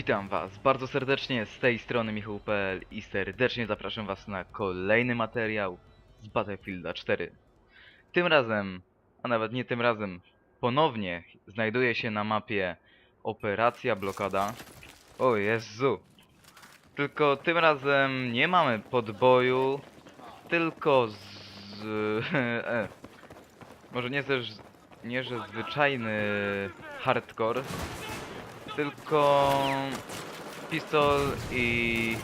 Witam Was bardzo serdecznie z tej strony Michał.pl i serdecznie zapraszam Was na kolejny materiał z Battlefielda 4. Tym razem, a nawet nie tym razem, ponownie znajduję się na mapie Operacja Blokada. O Jezu! Tylko tym razem nie mamy podboju, tylko z... e, może nie też, nie że zwyczajny hardcore, tylko pistol i,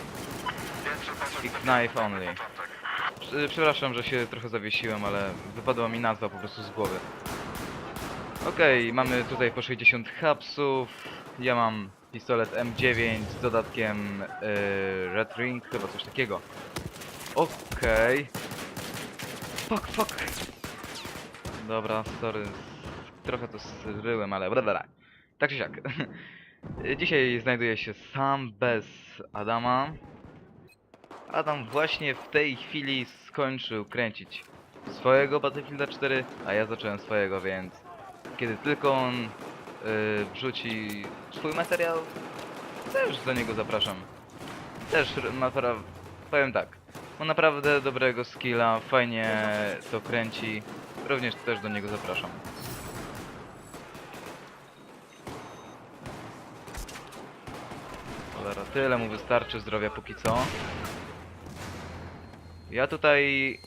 i knife only. Prze- Przepraszam, że się trochę zawiesiłem, ale wypadła mi nazwa po prostu z głowy. Okej, mamy tutaj po 60 hapsów. Ja mam pistolet M9 z dodatkiem yy, Red Ring, chyba coś takiego. Okej. Fuck, fuck. Dobra, sorry. Trochę to zryłem, ale bla Tak czy siak. Dzisiaj znajduję się sam bez Adama. Adam właśnie w tej chwili skończył kręcić swojego Battlefielda 4, a ja zacząłem swojego, więc kiedy tylko on yy, wrzuci swój materiał, też do niego zapraszam. Też naprawdę, powiem tak, ma naprawdę dobrego skilla, fajnie to kręci, również też do niego zapraszam. Tyle mu wystarczy zdrowia póki co. Ja tutaj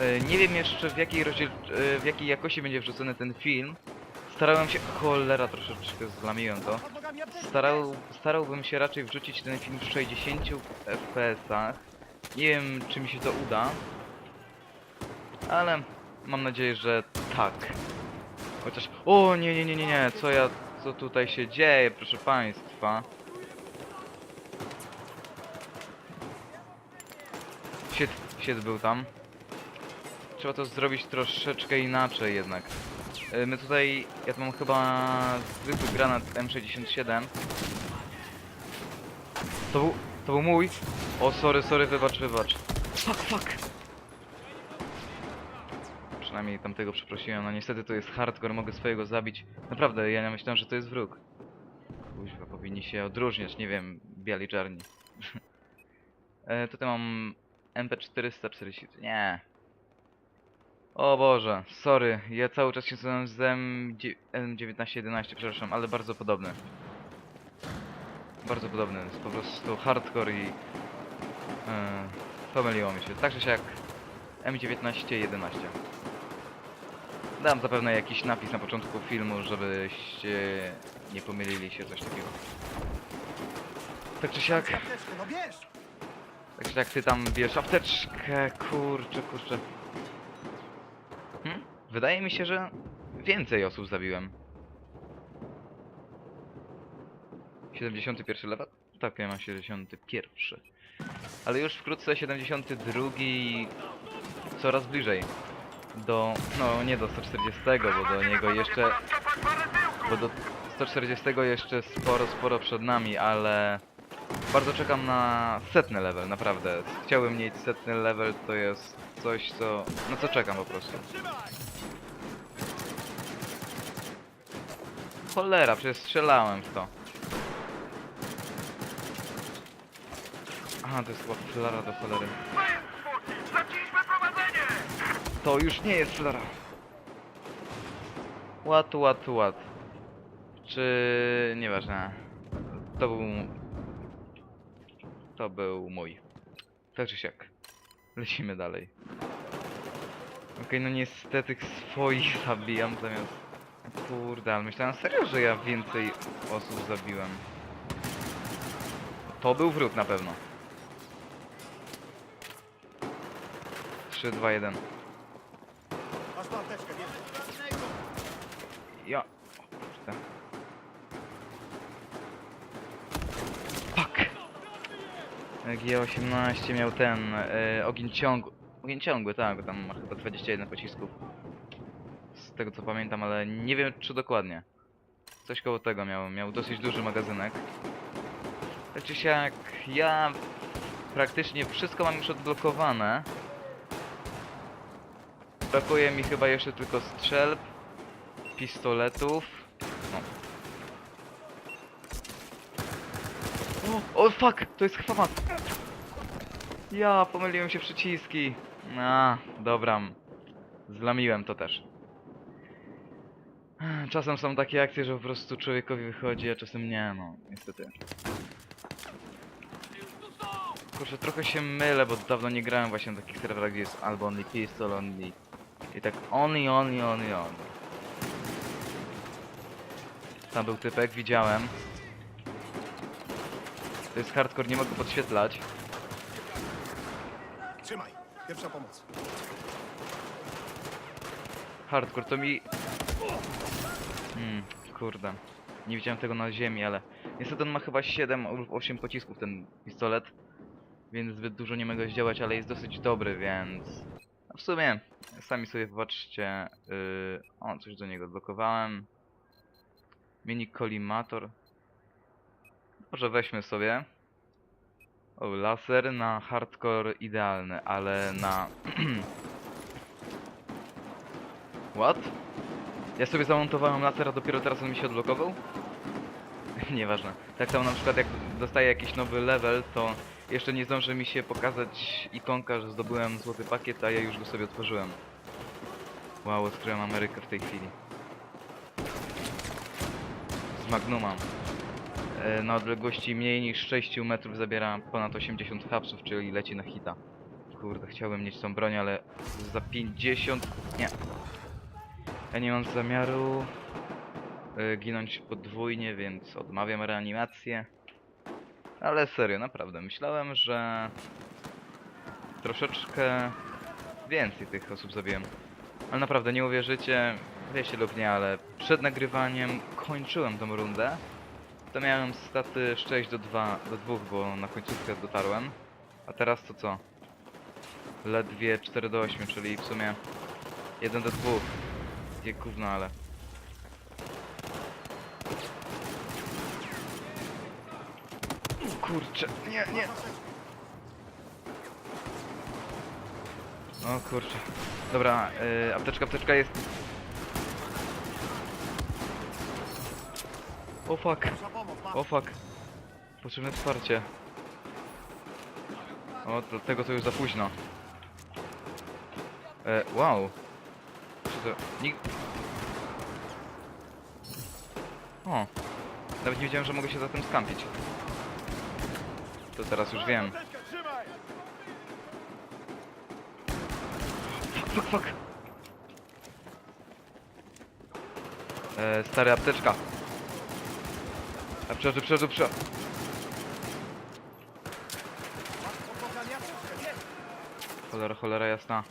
e, nie wiem jeszcze w jakiej, rozdziel, e, w jakiej jakości będzie wrzucony ten film. Starałem się... Cholera, troszeczkę zlamiłem to. Starał, starałbym się raczej wrzucić ten film w 60 fps-ach. Nie wiem, czy mi się to uda. Ale mam nadzieję, że tak. Chociaż... O, nie, nie, nie, nie, nie, co ja... Co tutaj się dzieje, proszę państwa. Sied, był tam. Trzeba to zrobić troszeczkę inaczej jednak. Y, My tutaj, ja tu mam chyba zwykły granat M67. To był, to był mój. O, sorry, sorry, wybacz, wybacz. Fuck, fuck. Przynajmniej tamtego przeprosiłem, no niestety to jest hardcore, mogę swojego zabić. Naprawdę, ja nie myślałem, że to jest wróg. Kuźwa, powinni się odróżniać, nie wiem, biali czarni. e, tutaj mam MP440. Nie. O Boże, sorry, ja cały czas się zastanawiam z M9- M1911, przepraszam, ale bardzo podobny. Bardzo podobny, jest po prostu hardcore i... Yy, pomyliło mi się. Także się jak M1911. Dam zapewne jakiś napis na początku filmu, żebyście nie pomylili się, coś takiego. Tak czy siak... No! Także jak ty tam bierz apteczkę, kurczę, kurczę. Hm? Wydaje mi się, że więcej osób zabiłem. 71 level? Tak, ja mam 71. Ale już wkrótce 72 i coraz bliżej. Do, no nie do 140, bo do niego jeszcze... Bo do 140 jeszcze sporo, sporo przed nami, ale... Bardzo czekam na setny level, naprawdę. Chciałbym mieć setny level, to jest coś, co... No co czekam po prostu. Cholera, przecież strzelałem w to. Aha, to jest chyba flara do cholery. To już nie jest flara. Ład, ład, ład. Czy... nieważne. To był to był mój. Tak czy siak. Lecimy dalej. Okej, no niestety swoich zabijam zamiast... Kurde, ale myślałem serio, że ja więcej osób zabiłem. To był wróg na pewno. 3, 2, 1. Masz tu apteczkę, bierz. Ja... O, kurde. Fuck! G18 miał ten e, ogień ciągły. Ogień ciągły, tak, tam ma chyba 21 pocisków. Z tego co pamiętam, ale nie wiem czy dokładnie. Coś koło tego miał. Miał dosyć duży magazynek. Tak czy siak, ja praktycznie wszystko mam już odblokowane. Brakuje mi chyba jeszcze tylko strzelb, pistoletów. No. O, fuck, to jest chwamat. Ja, pomyliłem się przyciski. A, dobra. Zlamiłem to też. Czasem są takie akcje, że po prostu człowiekowi wychodzi, a czasem nie, no, niestety. Kurczę, trochę się mylę, bo dawno nie grałem właśnie na takich serwerach, gdzie jest albo only pistol, only... I tak only, only, only, only. Tam był typek, widziałem. To jest hardcore, nie mogę podświetlać. Trzymaj. Pierwsza pomoc. Hardcore to mi... Hmm, kurde. Nie widziałem tego na ziemi, ale... Niestety on ma chyba 7 lub 8 pocisków ten pistolet. Więc zbyt dużo nie mogę zdziałać, ale jest dosyć dobry, więc... A w sumie, sami sobie popatrzcie... Yy... O, coś do niego odblokowałem. Mini kolimator. Może weźmy sobie. O, laser na hardcore idealny, ale na... What? Ja sobie zamontowałem laser, a dopiero teraz on mi się odblokował? Nieważne. Tak samo na przykład jak dostaję jakiś nowy level, to jeszcze nie zdąży mi się pokazać ikonka, że zdobyłem złoty pakiet, a ja już go sobie otworzyłem. Wow, odkryłem Amerykę w tej chwili. Z Magnuma. E, Na odległości mniej niż 6 metrów zabiera ponad 80 hapsów, czyli leci na hita. Kurde, chciałbym mieć tą broń, ale za 50... Nie. Ja nie mam zamiaru y, ginąć podwójnie, więc odmawiam reanimację. Ale serio, naprawdę, myślałem, że troszeczkę więcej tych osób zabiłem. Ale naprawdę, nie uwierzycie, wiecie lub nie, ale przed nagrywaniem kończyłem tą rundę. To miałem staty 6 do 2, do 2, bo na końcówkę dotarłem. A teraz to co? Ledwie 4 do 8, czyli w sumie 1 do 2. Jakie gówno, ale... Kurczę, nie, nie. O kurczę. Dobra, y, apteczka, apteczka jest. O fuck, o fuck. Potrzebne wsparcie. O, do tego to już za późno. E, wow. Czy to... Nikt... O. Nawet nie wiedziałem, że mogę się za tym skampić. To teraz już wiem. Fuck, fuck, fuck. E, stary apteczka. A podpowiadanie apteczkę. Bierz. Cholera, cholera jasna.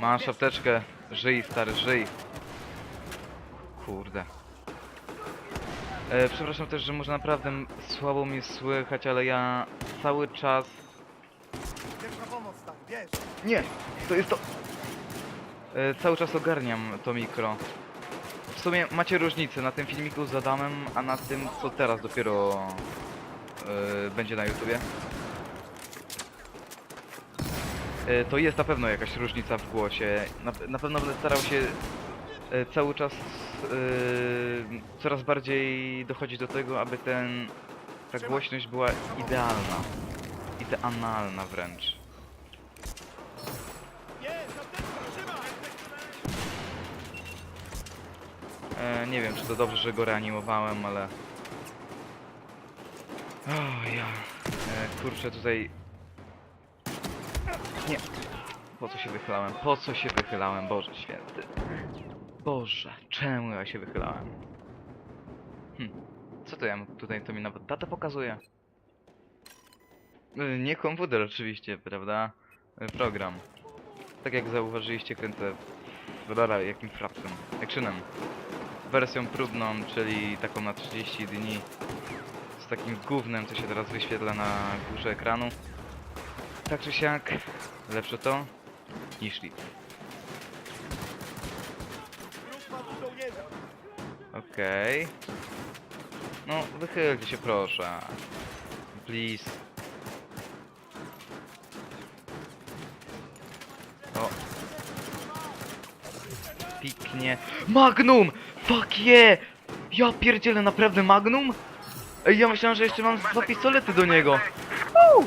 Masz apteczkę. Żyj, stary, żyj. Kurde. E, przepraszam też, że może naprawdę słabo mnie słychać, ale ja cały czas... Nie! To jest to... E, cały czas ogarniam to mikro. W sumie macie różnicę na tym filmiku z Adamem, a na tym, co teraz dopiero e, będzie na YouTubie. E, to jest na pewno jakaś różnica w głosie. Na, na pewno będę starał się e, cały czas e, coraz bardziej dochodzić do tego, aby ten ta głośność była idealna. Idealna wręcz. Jest, apteczka, trzymaj. E, nie wiem, czy to dobrze, że go reanimowałem, ale... O, ja... E, kurczę, tutaj... Nie. Po co się wychylałem? Po co się wychylałem? Boże święty. Boże, czemu ja się wychylałem? Hm. Co to ja tutaj? To mi nawet datę pokazuje. E, Nie komputer oczywiście, prawda? E, Program. Tak jak zauważyliście, kręcę... Dobra, jakim frapsem? Actionem wersją próbną, czyli taką na 30 dni z takim gównem, co się teraz wyświetla na górze ekranu. Tak czy siak, lepsze to niż żołnierza. Okej. No, wychylcie się proszę. Please. O. Piknie. Magnum! Fuck yeah! Ja pierdzielę naprawdę Magnum? Ej, ja myślałem, że jeszcze mam dwa pistolety do niego. Uuu.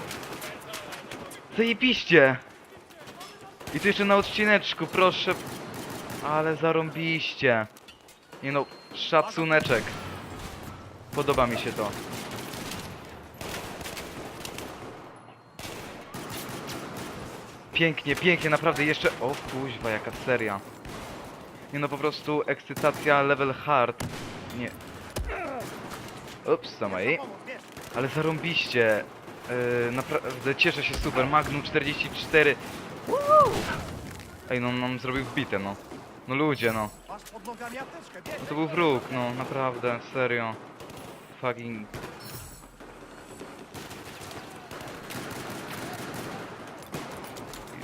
Zajebiście. I tu jeszcze na odcineczku, proszę. Ale zarąbiście. Nie no, szacuneczek. Podoba mi się to. Pięknie, pięknie, naprawdę jeszcze... O kuźwa, jaka seria. Nie no, po prostu ekscytacja level hard. Nie. Ups, sama jej. Ale zarąbiście. Yy, naprawdę cieszę się super. Magnum 44. Woo! Ej, no nam zrobił wbite, no. No ludzie, no. No to był wróg, no naprawdę, serio. Fucking...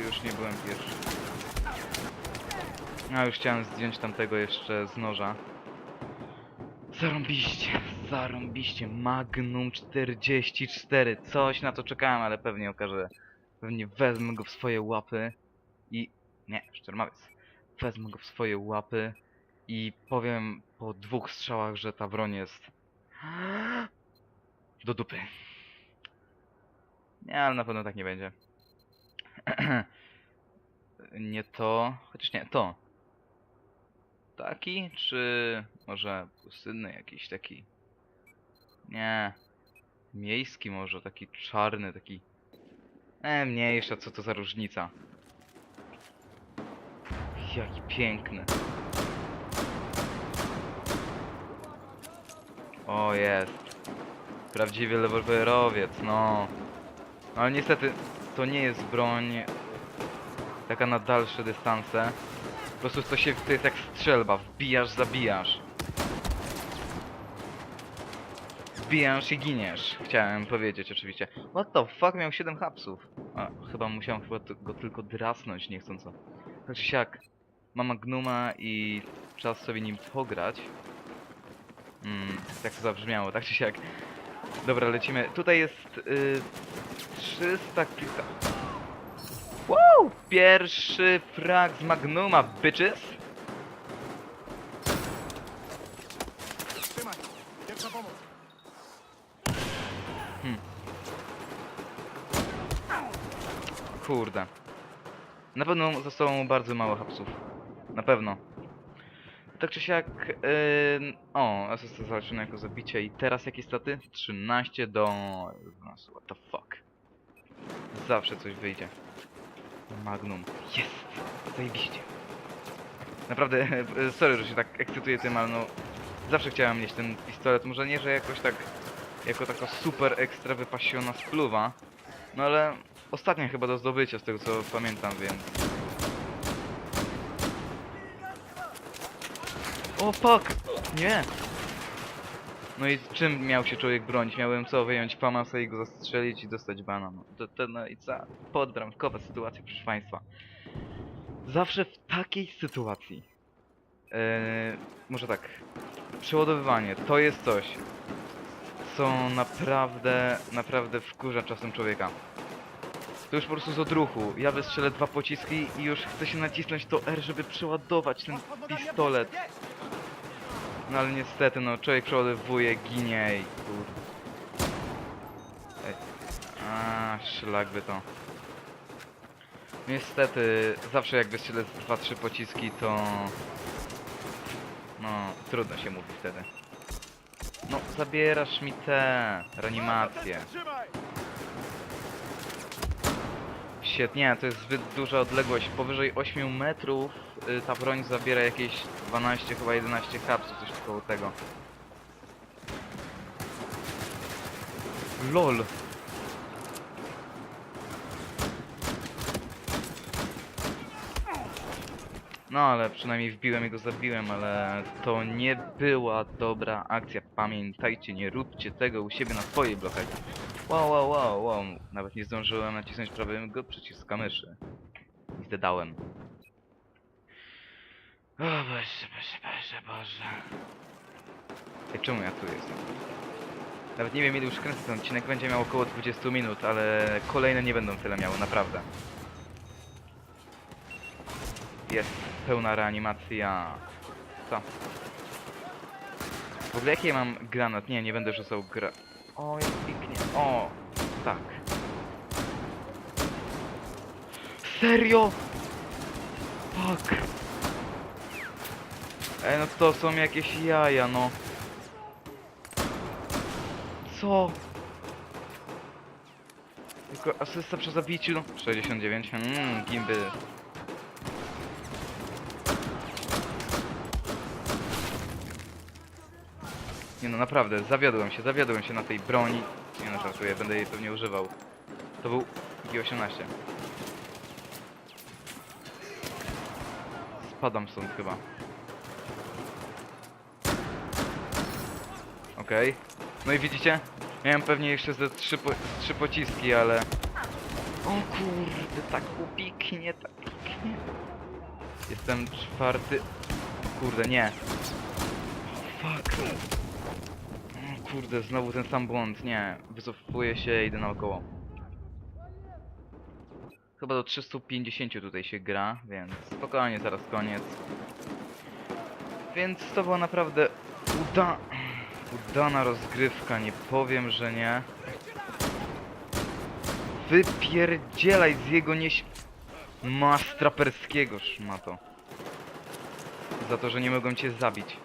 Już nie byłem pierwszy. A już chciałem zdjąć tamtego jeszcze z noża. Zarąbiście, zarąbiście. Magnum 44. Coś na to czekałem, ale pewnie okaże. Pewnie wezmę go w swoje łapy i... Nie, szczermawiec. Wezmę go w swoje łapy i powiem po dwóch strzałach, że ta broń jest do dupy. Nie, ale na pewno tak nie będzie. nie to, chociaż nie, to. Taki, czy może pustynny jakiś taki? Nie. Miejski może, taki czarny, taki... E, mniejsza, co to za różnica. Jaki piękny. O, jest. Prawdziwy rewolwerowiec, no. No, Ale niestety, to nie jest broń taka na dalsze dystanse. Po prostu to się, to jest jak strzelba, wbijasz, zabijasz. Wbijasz i giniesz, chciałem powiedzieć oczywiście. What the fuck, miał 7 hapsów. A, chyba musiałem chyba go tylko drasnąć niechcąco. Tak czy siak, mam Magnuma i czas sobie nim pograć. Mm, tak to zabrzmiało, tak czy siak. Dobra, lecimy. Tutaj jest y, 300 kilka... Wow! Pierwszy frag z Magnuma, bitches! Trzymaj. Pierwsza pomoc. Kurde. Na pewno zostało mu bardzo mało hapsów. Na pewno. Tak czy siak... Yy, o, asysta zaliczona jako zabicie i teraz jakie staty? 13 do... 11. What the fuck? Zawsze coś wyjdzie. Magnum. Jest! Zajebiście. Naprawdę, e, sorry, że się tak ekscytuję tym, ale no... Zawsze chciałem mieć ten pistolet. Może nie, że jakoś tak... Jako taka super ekstra wypasiona spluwa. No ale ostatnia chyba do zdobycia z tego co pamiętam, więc... O fuck! Nie! No i czym miał się człowiek bronić? Miałem co, wyjąć famasa i go zastrzelić i dostać bana. No, to, to, no i co? Podbramkowa sytuacja, proszę państwa. Zawsze w takiej sytuacji... Yy, może tak... Przeładowywanie, to jest coś, co naprawdę, naprawdę wkurza czasem człowieka. To już po prostu z odruchu. Ja wystrzelę dwa pociski i już chcę się nacisnąć to R, żeby przeładować ten pistolet. No ale niestety, no człowiek przeładowuje, ginie i kur... Ej. A, szlak by to. Niestety, zawsze jak wystrzelę z 2-3 pociski, to... No, trudno się mówi wtedy. No, zabierasz mi te reanimacje. Świetnie, to jest zbyt duża odległość. Powyżej 8 metrów y, ta broń zabiera jakieś 12, chyba 11 kapsów, coś koło tego. LOL! No ale przynajmniej wbiłem i go zabiłem, ale to nie była dobra akcja. Pamiętajcie, nie róbcie tego u siebie na swojej blokadzie. Wow, wow, wow, wow. Nawet nie zdążyłem nacisnąć prawego przyciska myszy. I zdedałem. O Boże, Boże, Boże, Boże. Ej, czemu ja tu jestem? Nawet nie wiem ile już kręcę ten odcinek, będzie miał około 20 minut, ale kolejne nie będą tyle miały, naprawdę. Jest pełna reanimacja. Co? W ogóle jaki ja mam granat? Nie, nie będę rzucał gra... O, jak pięknie. O, tak. Serio? Fuck. Ej, no to są jakieś jaja, no. Co? Tylko asysta przy zabiciu, no. 69, mmm, gimby. Nie no, naprawdę, zawiodłem się, zawiodłem się na tej broni. Nie no, żartuję, będę jej pewnie używał. To był G18. Spadam stąd chyba. Okej. No i widzicie? Miałem pewnie jeszcze ze trzy, po trzy pociski, ale... O kurde, tak upiknie, tak. Jestem czwarty... Kurde, nie. Fuck. Kurde, znowu ten sam błąd, nie. Wycofuję się, idę naokoło. Chyba do 350 tutaj się gra, więc spokojnie, zaraz koniec. Więc to była naprawdę uda... udana rozgrywka, nie powiem, że nie. Wypierdzielaj z jego nieś... Mastraperskiego szmato. Za to, że nie mogą cię zabić.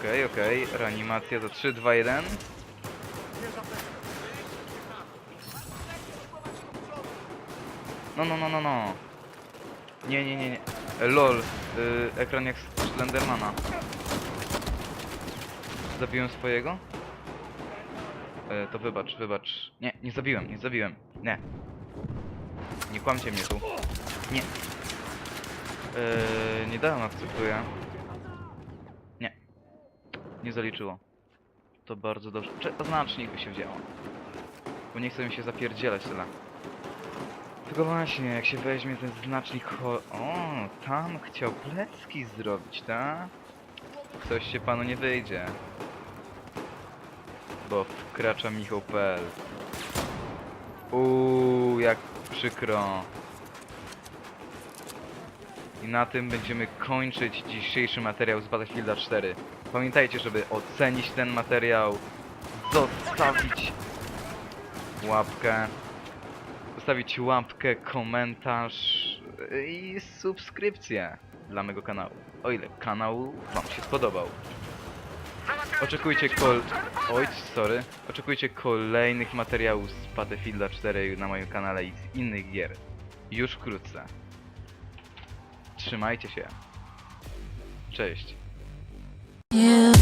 Okej, okej, reanimacja za 3, 2, 1. Bierz apteczkę. No, no, no, no, no. Nie, nie, nie, nie. LOL. Y, ekran jak Slendermana. Zabiłem swojego? E, to wybacz, wybacz. Nie, nie zabiłem, nie zabiłem. Nie. Nie kłamcie mnie tu. Nie. E, nie dałem akceptuję. Nie. Zaliczyło. To bardzo dobrze. Cze znacznik by się wzięło. Bo nie chcę mi się zapierdzielać tyle. Tylko właśnie, jak się weźmie ten znacznik ho... O, tam chciał plecki zrobić, tak? Coś się panu nie wyjdzie. Bo wkracza Michał.pl Uuu, jak przykro. I na tym będziemy kończyć dzisiejszy materiał z Battlefielda 4. Pamiętajcie, żeby ocenić ten materiał, zostawić łapkę, zostawić łapkę, komentarz i subskrypcję dla mego kanału. O ile kanał wam się spodobał. Oczekujcie kol... Oj, sorry. Oczekujcie kolejnych materiałów z Battlefielda 4 na moim kanale i z innych gier. Już wkrótce. Trzymajcie się. Cześć. You